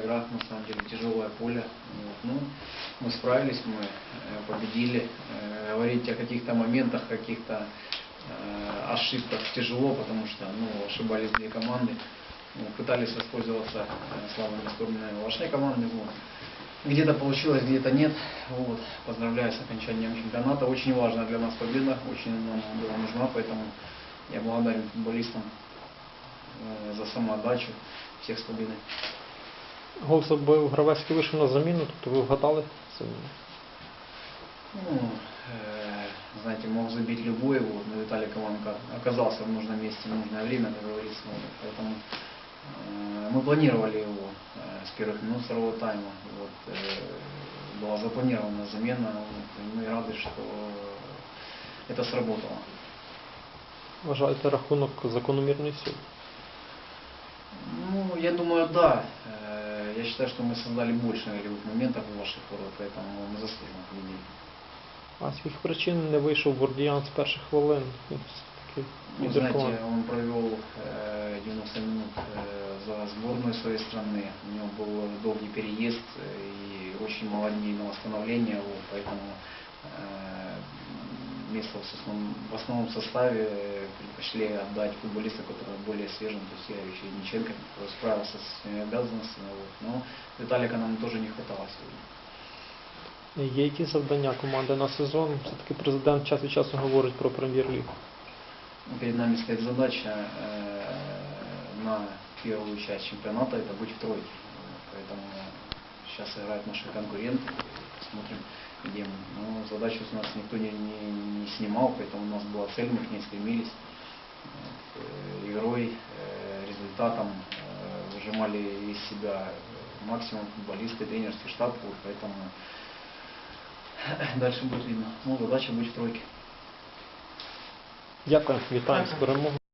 игра, на самом деле тяжелое поле. Вот. Ну, мы справились, мы э, победили. Э, Говорить о каких-то моментах, каких-то э, ошибках тяжело, потому что ну, ошибались две команды. Ну, пытались воспользоваться слабыми сторонами вашей команды. Вот. Где-то получилось, где-то нет. Вот. Поздравляю с окончанием чемпионата. Очень важная для нас победа, очень нам была нужна, поэтому я благодарен футболистам за самоотдачу. Всех с победой. Гол забив гравець, який вийшов на заміну, тобто ви вгадали заміну. Ну, э, знаете, мог забить любой, вот, но Виталий Кованко оказался в нужном месте в нужное время, как говорится. вот, поэтому э, мы планировали его э, с первых минут второго тайма. Вот, э, была запланирована замена, вот, и мы рады, что это сработало. Вважаєте рахунок закономірний сьогодні? Ну, я думаю, да. Э, Я считаю, что мы создали больше голевых моментов у ваших ворот, поэтому мы заслуженно победили. А з яких причин не вийшов Бордіян з перших хвилин? Він все-таки Ну, відрахував. знаете, он провел э, 90 минут э, за сборную своей страны. У него был долгий переезд э, и очень мало дней на восстановление, вот, поэтому э, место в основном, в основном составе э, предпочли отдать футболиста, который более свежим, то есть Ярович Ильниченко, который справился со своими обязанностями. Вот. Но Виталика нам тоже не хватало сегодня. Є якісь завдання команди на сезон? Все-таки президент час від часу говорить про прем'єр-лігу. Ну, Перед нами стоит задача э, на первую часть чемпионата это быть в тройке. Вот, Поэтому сейчас играют наши конкуренты. Посмотрим, мы. Но задачу с нас никто не, не, не снимал, поэтому у нас была цель, мы к ней стремились. Э, Игрой, э, результатом э, выжимали из себя максимум футболисты, тренерский штаб, вот, поэтому дальше будет видно. Ну, задача быть в тройке. Дякую, вітаю з перемогою.